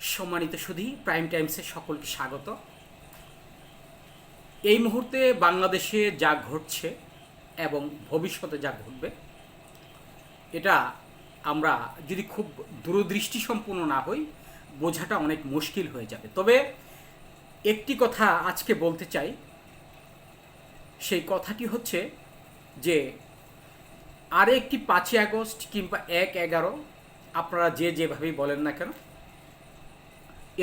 সম্মানিত সুধী প্রাইম টাইমসে সকলকে স্বাগত। এই মুহূর্তে বাংলাদেশে যা ঘটছে এবং ভবিষ্যতে যা ঘটবে, এটা আমরা যদি খুব দূরদৃষ্টি সম্পূর্ণ না হই, বোঝাটা অনেক মুশকিল হয়ে যাবে। তবে একটি কথা আজকে বলতে চাই, সেই কথাটি হচ্ছে যে আর একটি পাঁচই আগস্ট কিংবা এক এগারো, আপনারা যে যেভাবেই বলেন না কেন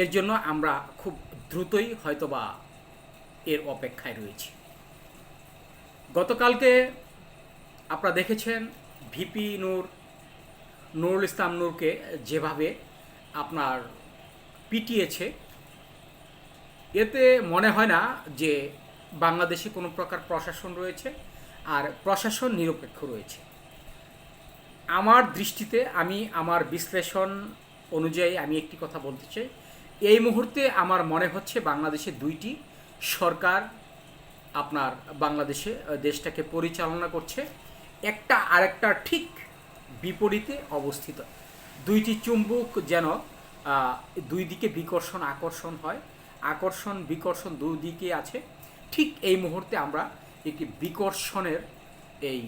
এর জন্য আমরা খুব দ্রুতই হয়তোবা এর অপেক্ষায় রয়েছি। গতকালকে আপনারা দেখেছেন ভিপি নূর, নুরুল ইসলাম নূরকে যেভাবে আপনার পিটিয়েছে, এতে মনে হয় না যে বাংলাদেশে কোনো প্রকার প্রশাসন রয়েছে আর প্রশাসন নিরপেক্ষ রয়েছে। আমার দৃষ্টিতে আমি আমার বিশ্লেষণ অনুযায়ী আমি একটি কথা বলতে চাই। এই মুহূর্তে আমার মনে হচ্ছে বাংলাদেশে দুইটি সরকার আপনার বাংলাদেশে দেশটাকে পরিচালনা করছে। একটা আরেকটার ঠিক বিপরীতে অবস্থিত। দুইটি চুম্বক যেন দুই দিকে বিকর্ষণ, আকর্ষণ হয়। আকর্ষণ, বিকর্ষণ দুই দিকে আছে। ঠিক এই মুহূর্তে আমরা একটি বিকর্ষণের এই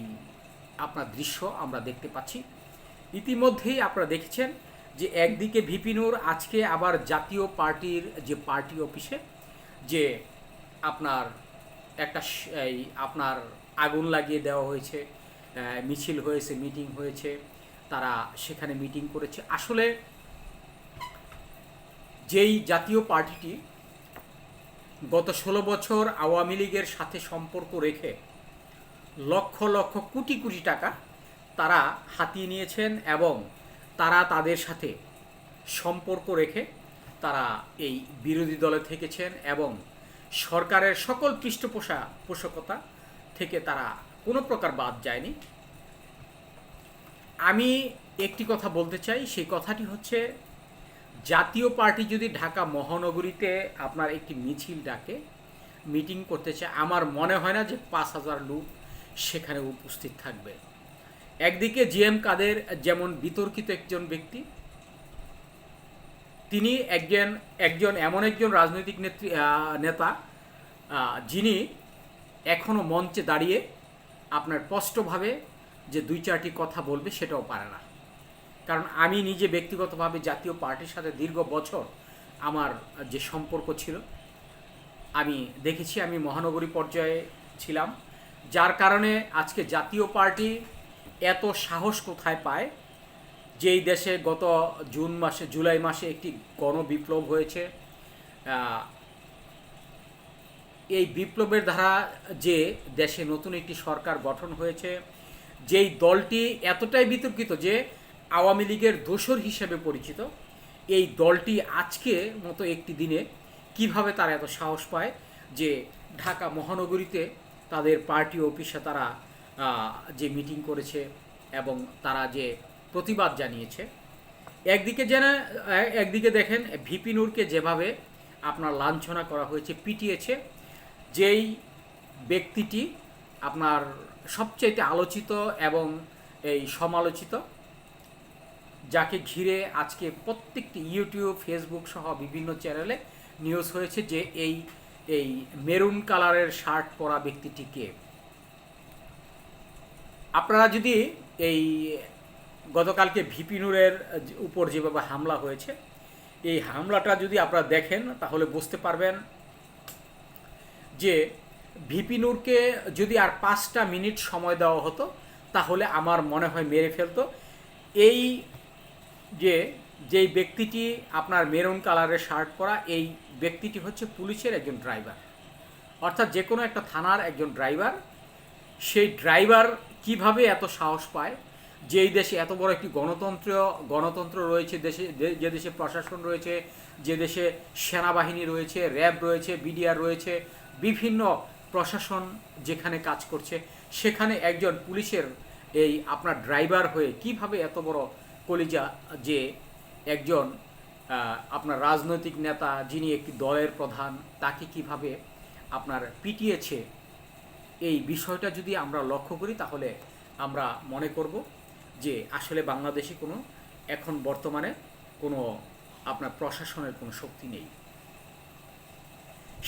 আপনার দৃশ্য আমরা দেখতে পাচ্ছি। ইতিমধ্যেই আপনারা দেখেছেন যে একদিকে ভিপিনুর আজকে আবার জাতীয় পার্টির যে পার্টি অফিসে, যে আপনার একটা এই আপনার আগুন লাগিয়ে দেওয়া হয়েছে মিছিল হয়েছে, মিটিং হয়েছে, তারা সেখানে মিটিং করেছে। আসলে যেই জাতীয় পার্টিটি গত ষোলো বছর আওয়ামী লীগের সাথে সম্পর্ক রেখে লক্ষ লক্ষ কোটি কোটি টাকা তারা হাতিয়ে নিয়েছেন এবং তারা তাদের সাথে সম্পর্ক রেখে তারা এই বিরোধী দলে থেকেছেন এবং সরকারের সকল পৃষ্ঠপোষা পোষকতা থেকে তারা কোনো প্রকার বাদ যায়নি। আমি একটি কথা বলতে চাই, সেই কথাটি হচ্ছে, জাতীয় পার্টি যদি ঢাকা মহানগরীতে আপনার একটি মিছিল ডাকে, মিটিং করতে চায়, আমার মনে হয় না যে পাঁচ হাজার লোক সেখানে উপস্থিত থাকবে। একদিকে জিএম কাদের যেমন বিতর্কিত একজন ব্যক্তি, তিনি একজন একজন এমন একজন রাজনৈতিক নেত্রী নেতা যিনি এখনও মঞ্চে দাঁড়িয়ে আপনার স্পষ্টভাবে যে দুই চারটি কথা বলবে সেটাও পারে না। কারণ আমি নিজে ব্যক্তিগতভাবে জাতীয় পার্টির সাথে দীর্ঘ বছর আমার যে সম্পর্ক ছিল, আমি দেখেছি আমি মহানগরী পর্যায়ে ছিলাম, যার কারণে আজকে জাতীয় পার্টি এত সাহস কোথায় পায় যেই দেশে গত জুন মাসে, জুলাই মাসে একটি গণবিপ্লব হয়েছে? এই বিপ্লবের দ্বারা যে দেশে নতুন একটি সরকার গঠন হয়েছে, যেই দলটি এতটাই বিতর্কিত যে আওয়ামী লীগের দোসর হিসেবে পরিচিত, এই দলটি আজকে মতো একটি দিনে কীভাবে তারা এত সাহস পায় যে ঢাকা মহানগরীতে তাদের পার্টি অফিসে তারা যে মিটিং করেছে এবং তারা যে প্রতিবাদ জানিয়েছে। একদিকে যেন একদিকে দেখেন ভিপি নূরকে যেভাবে আপনার লাঞ্ছনা করা হয়েছে, পিটিয়েছে, যেই ব্যক্তিটি আপনার সবচেয়ে আলোচিত এবং এই সমালোচিত, যাকে ঘিরে আজকে প্রত্যেকটি ইউটিউব, ফেসবুক সহ বিভিন্ন চ্যানেলে নিউজ হয়েছে যে এই এই মেরুন কালারের শার্ট পরা ব্যক্তিটিকে আপনারা যদি এই গতকালকে ভিপি নূরের উপর যেভাবে হামলা হয়েছে, এই হামলাটা যদি আপনারা দেখেন, তাহলে বুঝতে পারবেন যে ভিপি নূরকে যদি আর পাঁচটা মিনিট সময় দেওয়া হতো, তাহলে আমার মনে হয় মেরে ফেলতো। এই যে, যেই ব্যক্তিটি আপনার মেরুন কালারের শার্ট পরা, এই ব্যক্তিটি হচ্ছে পুলিশের একজন ড্রাইভার। অর্থাৎ যে কোনো একটা থানার একজন ড্রাইভার, সেই ড্রাইভার কীভাবে এত সাহস পায়? যেই দেশে এত বড় একটি গণতন্ত্র গণতন্ত্র রয়েছে দেশে, যে- দেশে প্রশাসন রয়েছে, যে দেশে সেনাবাহিনী রয়েছে, র্যাব রয়েছে, বিডিআর রয়েছে, বিভিন্ন প্রশাসন যেখানে কাজ করছে, সেখানে একজন পুলিশের এই আপনার ড্রাইভার হয়ে কীভাবে এত বড় কলিজা যে একজন আপনার রাজনৈতিক নেতা যিনি একটি দলের প্রধান, তাকে কীভাবে আপনার পিটিয়েছে এই বিষয়টা যদি আমরা লক্ষ্য করি, তাহলে আমরা মনে করব যে আসলে বাংলাদেশে কোনো, এখন বর্তমানে কোনো আপনার প্রশাসনের কোনো শক্তি নেই।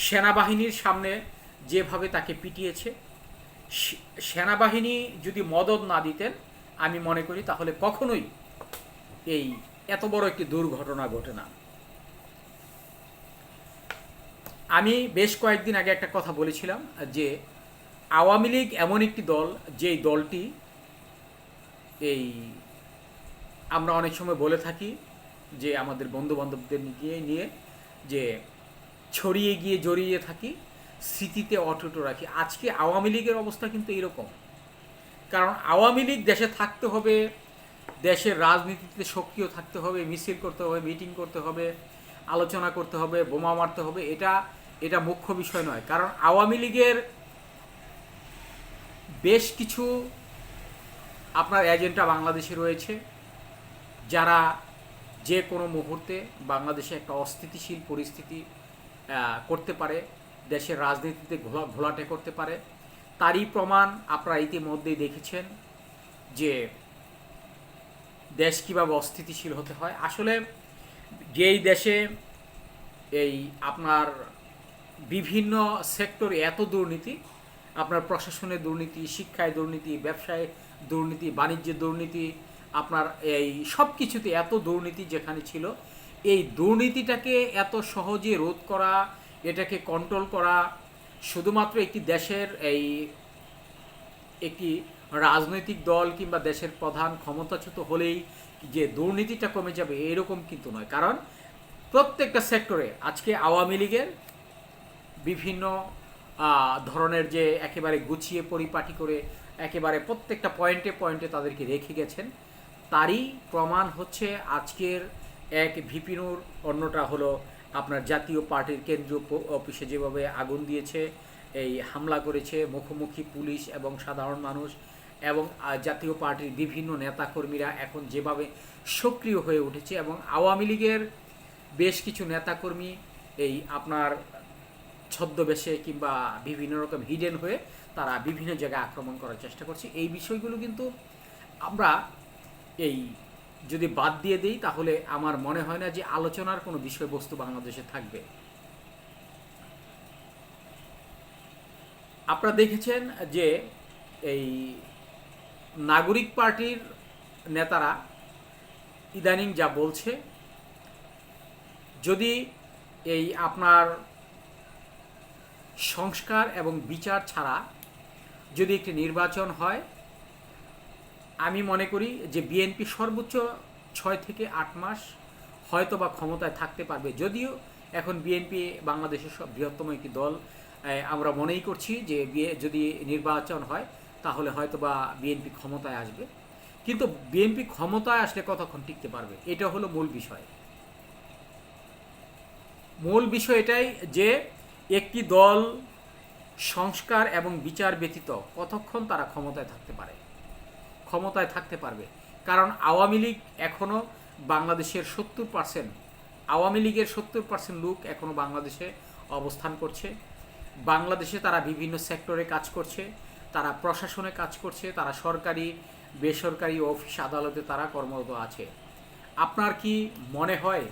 সেনাবাহিনীর সামনে যেভাবে তাকে পিটিয়েছে সেনাবাহিনী যদি মদত না দিতেন, আমি মনে করি তাহলে কখনোই এই এত বড় একটি দুর্ঘটনা ঘটে না। আমি বেশ কয়েকদিন আগে একটা কথা বলেছিলাম যে আওয়ামী লীগ এমন একটি দল, যেই দলটি এই আমরা অনেক সময় বলে থাকি যে আমাদের বন্ধু বান্ধবদের নিয়ে নিয়ে যে ছড়িয়ে গিয়ে জড়িয়ে থাকি, স্মৃতিতে অটুট রাখি। আজকে আওয়ামী লীগের অবস্থা কিন্তু এরকম কারণ আওয়ামী লীগ দেশে থাকতে হবে, দেশের রাজনীতিতে সক্রিয় থাকতে হবে, মিছিল করতে হবে, মিটিং করতে হবে, আলোচনা করতে হবে, বোমা মারতে হবে, এটা এটা মুখ্য বিষয় নয়। কারণ আওয়ামী লীগের বেশ কিছু আপনার এজেন্টরা বাংলাদেশে রয়েছে, যারা যে কোনো মুহূর্তে বাংলাদেশে একটা অস্থিতিশীল পরিস্থিতি করতে পারে, দেশের রাজনীতিতে ঘোলা, ঘোলাটে করতে পারে। তারই প্রমাণ আপনারা ইতিমধ্যেই দেখেছেন যে দেশ কীভাবে অস্থিতিশীল হতে হয়। আসলে যেই দেশে এই আপনার বিভিন্ন সেক্টরে এত দুর্নীতি আপনার প্রশাসনের দুর্নীতি, শিক্ষায় দুর্নীতি, ব্যবসায় দুর্নীতি, বাণিজ্যের দুর্নীতি, আপনার এই সব কিছুতে এত দুর্নীতি যেখানে ছিল, এই দুর্নীতিটাকে এত সহজে রোধ করা, এটাকে কন্ট্রোল করা শুধুমাত্র একটি দেশের এই একটি রাজনৈতিক দল কিংবা দেশের প্রধান ক্ষমতাচ্যুত হলেই যে দুর্নীতিটা কমে যাবে এরকম কিন্তু নয়। কারণ প্রত্যেকটা সেক্টরে আজকে আওয়ামী লীগের বিভিন্ন ধরনের যে একেবারে গুছিয়ে পরিপাটি করে একেবারে প্রত্যেকটা পয়েন্টে পয়েন্টে তাদেরকে রেখে গেছেন। তারই প্রমাণ হচ্ছে আজকের এক ভিপিনুর, অন্যটা হলো আপনার জাতীয় পার্টির কেন্দ্রীয় অফিসে যেভাবে আগুন দিয়েছে, এই হামলা করেছে, মুখোমুখি পুলিশ এবং সাধারণ মানুষ এবং জাতীয় পার্টির বিভিন্ন নেতাকর্মীরা এখন যেভাবে সক্রিয় হয়ে উঠেছে এবং আওয়ামী লীগের বেশ কিছু নেতাকর্মী, এই আপনার ছদ্মবেশে কিংবা বিভিন্ন রকম হিডেন হয়ে তারা বিভিন্ন জায়গায় আক্রমণ করার চেষ্টা করছে। এই বিষয়গুলো কিন্তু আমরা এই যদি বাদ দিয়ে দিই, তাহলে আমার মনে হয় না যে আলোচনার কোনো বিষয়বস্তু বাংলাদেশে থাকবে। আপনারা দেখেছেন যে এই নাগরিক পার্টির নেতারা ইদানিং যা বলছে, যদি এই আপনার সংস্কার এবং বিচার ছাড়া যদি একটি নির্বাচন হয়, আমি মনে করি যে বিএনপি সর্বোচ্চ ছয় থেকে আট মাস হয়তো বা ক্ষমতায় থাকতে পারবে। যদিও এখন বিএনপি বাংলাদেশের সব বৃহত্তম একটি দল আমরা মনেই করছি যে যদি নির্বাচন হয়, তাহলে হয়তো বা বিএনপি ক্ষমতায় আসবে। কিন্তু বিএনপি ক্ষমতায় আসলে কতক্ষণ টিকতে পারবে? এটা হলো মূল বিষয়। মূল বিষয় এটাই যে একটি দল সংস্কার এবং বিচার ব্যতীত কতক্ষণ তারা ক্ষমতায় থাকতে পারে? ক্ষমতায় থাকতে পারবে। কারণ আওয়ামী লীগ এখনও বাংলাদেশের সত্তর পার্সেন্ট আওয়ামী লীগের সত্তর পার্সেন্ট লোক এখনও বাংলাদেশে অবস্থান করছে। বাংলাদেশে তারা বিভিন্ন সেক্টরে কাজ করছে, তারা প্রশাসনে কাজ করছে, তারা সরকারি, বেসরকারি অফিস আদালতে তারা কর্মরত আছে। আপনার কি মনে হয়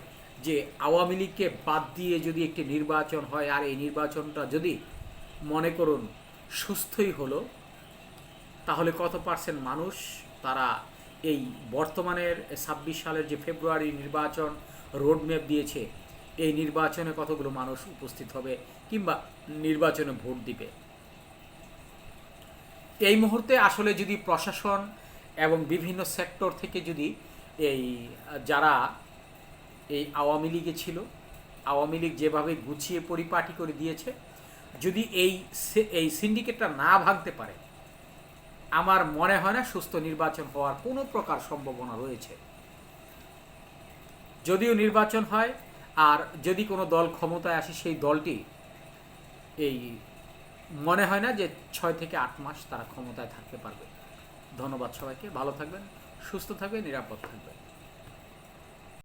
যে আওয়ামী লীগকে বাদ দিয়ে যদি একটি নির্বাচন হয়, আর এই নির্বাচনটা যদি মনে করুন সুস্থই হলো, তাহলে কত পার্সেন্ট মানুষ তারা এই বর্তমানের ছাব্বিশ সালের যে ফেব্রুয়ারি নির্বাচন রোডম্যাপ দিয়েছে, এই নির্বাচনে কতগুলো মানুষ উপস্থিত হবে কিংবা নির্বাচনে ভোট দিবে? এই মুহূর্তে আসলে যদি প্রশাসন এবং বিভিন্ন সেক্টর থেকে যদি এই যারা এই আওয়ামী লীগে ছিল, আওয়ামী লীগ যেভাবে গুছিয়ে পরিপাটি করে দিয়েছে, যদি এই এই সিন্ডিকেটটা না ভাঙতে পারে, আমার মনে হয় না সুস্থ নির্বাচন হওয়ার কোনো প্রকার সম্ভাবনা রয়েছে। যদিও নির্বাচন হয়, আর যদি কোনো দল ক্ষমতায় আসে সেই দলটি, এই মনে হয় না যে ছয় থেকে আট মাস তারা ক্ষমতায় থাকতে পারবে। ধন্যবাদ সবাইকে, ভালো থাকবেন, সুস্থ থাকবেন, নিরাপদ থাকবেন।